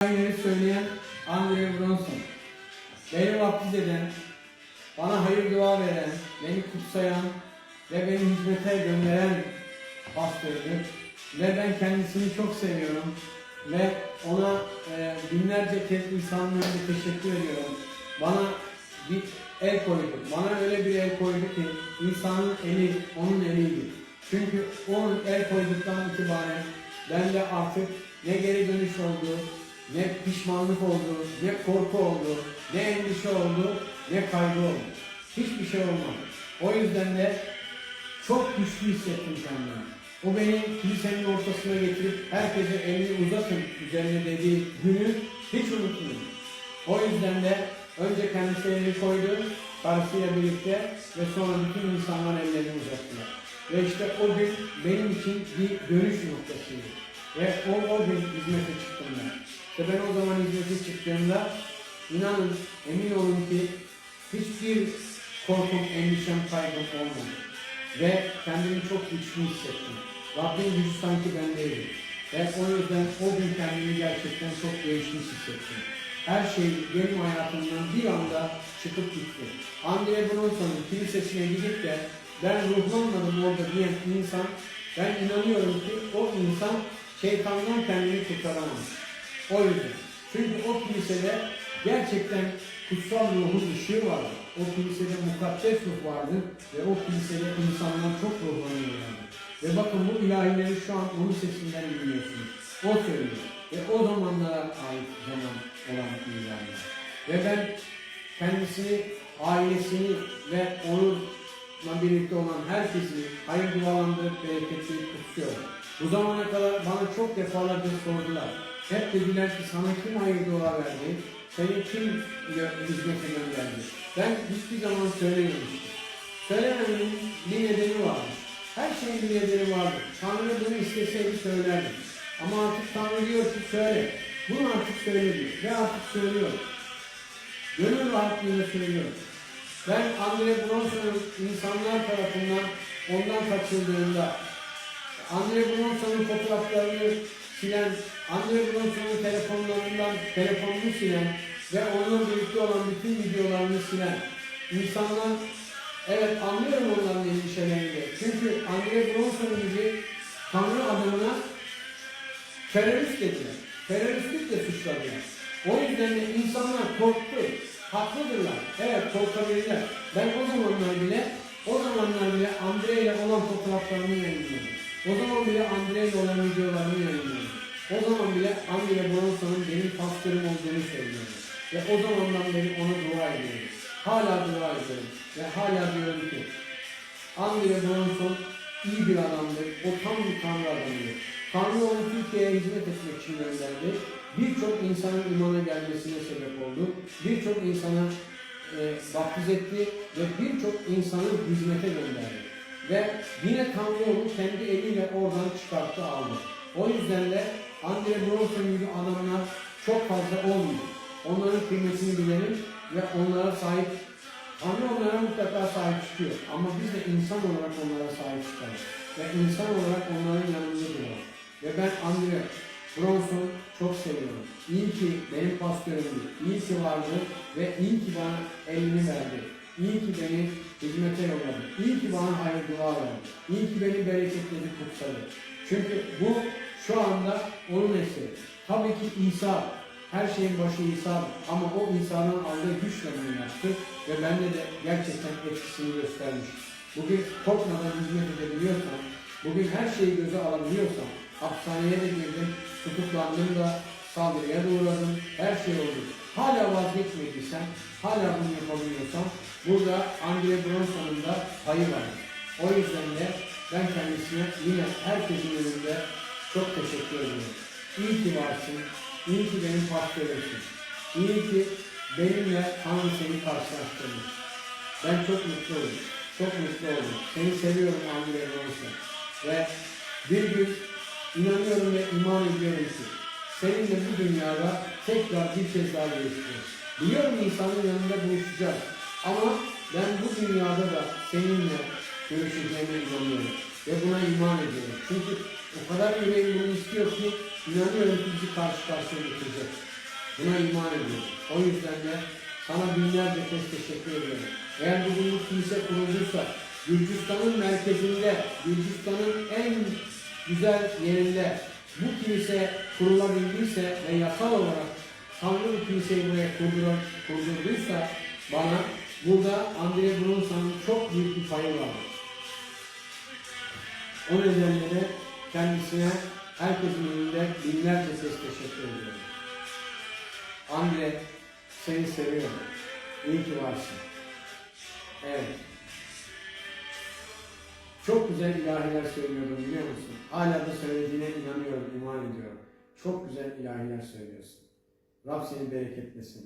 Aynı söyleyen Andre Bronson. Beni vaftiz eden, bana hayır dua veren, beni kutsayan ve beni hizmete gönderen pastördür. Ve ben kendisini çok seviyorum. Ve ona e, binlerce kez önünde teşekkür ediyorum. Bana bir el koydu. Bana öyle bir el koydu ki insanın eli onun eliydi. Çünkü onun el koyduktan itibaren ben de artık ne geri dönüş oldu, ne pişmanlık oldu, ne korku oldu, ne endişe oldu, ne kaygı oldu. Hiçbir şey olmadı. O yüzden de çok güçlü hissettim kendimi. O beni kilisenin ortasına getirip herkese elini uzatın üzerine dediği günü hiç unutmuyorum. O yüzden de önce kendisi elini koydu, karısıyla birlikte ve sonra bütün insanlar ellerini uzattılar. Ve işte o gün benim için bir dönüş noktasıydı. Ve o, o gün hizmete çıktım ben. İşte ben o zaman hizmete çıktığımda inanın emin olun ki hiçbir korkum, endişem, kaygım olmadı. Ve kendimi çok güçlü hissettim. Rabbin gücü sanki bendeydi. Ve o yüzden o gün kendimi gerçekten çok değişmiş hissettim. Her şey benim hayatımdan bir anda çıkıp gitti. Andre Bronson'un kilisesine gidip de ben ruhlanmadım orada diyen insan, ben inanıyorum ki o insan şeytandan kendini kurtaramaz. O yüzden. Çünkü o kilisede gerçekten kutsal ruhun ışığı vardı. O kilisede mukaddes ruh vardı ve o kilisede insanlar çok ruhlanıyorlardı. Ve bakın bu ilahileri şu an onun sesinden dinliyorsunuz. O söylüyor. Ve o zamanlara ait zaman olan ilahiler. Ve ben kendisini, ailesini ve onunla birlikte olan herkesi hayır dualandırıp bereketli kutsuyorum. Bu zamana kadar bana çok defalarca sordular. Hep dediler ki sana kim hayır dua verdi? Seni kim hizmete gönderdi? Ben hiçbir zaman söylememiştim. Söylememenin bir nedeni varmış. Her şeyin bir nedeni vardır. Tanrı bunu isteseydi söylerdi. Ama artık Tanrı diyor ki söyle. Bunu artık söyledi ve artık söylüyor. Gönül rahatlığıyla söylüyor. Ben Andre Bronson'un insanlar tarafından ondan kaçırdığında Andre Bronson'un fotoğraflarını silen, Andre Bronson'un telefonlarından telefonunu silen ve onunla birlikte olan bütün videolarını silen insanlar evet anlıyorum onların endişelerini. Çünkü Andre Bronson gibi Tanrı adamına terörist dediler. Teröristlikle suçladılar. O yüzden de insanlar korktu. Haklıdırlar. Evet korkabilirler. Ben o zamanlar bile o zamanlar bile Andre ile olan fotoğraflarımı yayınladım. O zaman bile Andre ile olan videolarımı yayınladım. O zaman bile Andre Bronson'un benim pastörüm olduğunu söylüyorum. Ve o zamandan beri ona dua ediyorum. Hala dua ediyorum. Ve hala diyorum ki Andre Bronson iyi bir adamdır. O tam bir Tanrı adamıdır. Tanrı onu Türkiye'ye hizmet etmek için gönderdi. Birçok insanın imana gelmesine sebep oldu. Birçok insana e, baptiz etti ve birçok insanı hizmete gönderdi. Ve yine Tanrı onu kendi eliyle oradan çıkarttı aldı. O yüzden de Andre Bronson gibi adamlar çok fazla olmuyor. Onların kıymetini bilelim ve onlara sahip Tanrı onlara mutlaka sahip çıkıyor. Ama biz de insan olarak onlara sahip çıkarız. Ve insan olarak onların yanında duralım. Ve ben Andre Bronson çok seviyorum. İyi ki benim pastörümdü. İyi ki vardı ve iyi ki bana elini verdi. İyi ki beni hizmete yolladı. İyi ki bana hayır dua verdi. İyi ki beni bereketledi, kutsadı. Çünkü bu şu anda onun eseri. Tabii ki İsa, her şeyin başı İsa'dır. Ama o İsa'nın aldığı güçle bunu yaptı ve bende de gerçekten etkisini göstermiş. Bugün korkmadan hizmet edebiliyorsam, bugün her şeyi göze alabiliyorsam, hapishaneye de girdim, tutuklandım da saldırıya da uğradım, her şey oldu. Hala vazgeçmediysem, hala bunu yapabiliyorsam, burada Andre Bronson'un da payı var. O yüzden de ben kendisine yine herkesin önünde çok teşekkür ediyorum. İyi ki varsın, iyi ki benim pastörümsün. İyi ki benimle Tanrı seni karşılaştırmış. Ben çok mutlu oldum. Çok mutlu oldum. Seni seviyorum Andre Bronson. Ve bir gün inanıyorum ve iman ediyorum ki seninle bu dünyada tekrar bir kez daha görüşeceğiz. Biliyorum insanın yanında buluşacağız. Ama ben bu dünyada da seninle görüşeceğime inanıyorum. Ve buna iman ediyorum. Çünkü O kadar yüreğim bunu istiyor ki inanıyorum ki bizi karşı karşıya getirecek. Buna iman ediyorum. O yüzden de sana binlerce kez teşekkür ediyorum. Eğer bugün bu kilise kurulduysa, Gürcistan'ın merkezinde, Gürcistan'ın en güzel yerinde bu kilise kurulabildiyse ve yasal olarak Tanrı kiliseyi buraya kurduran, kurdurduysa bana burada Andre Bronson'un çok büyük bir payı var. O nedenle de kendisine herkesin önünde binlerce kez teşekkür ediyorum. Andre seni seviyorum. İyi ki varsın. Evet. Çok güzel ilahiler söylüyordum biliyor musun? Hala da söylediğine inanıyorum, iman ediyorum. Çok güzel ilahiler söylüyorsun. Rab seni bereketlesin.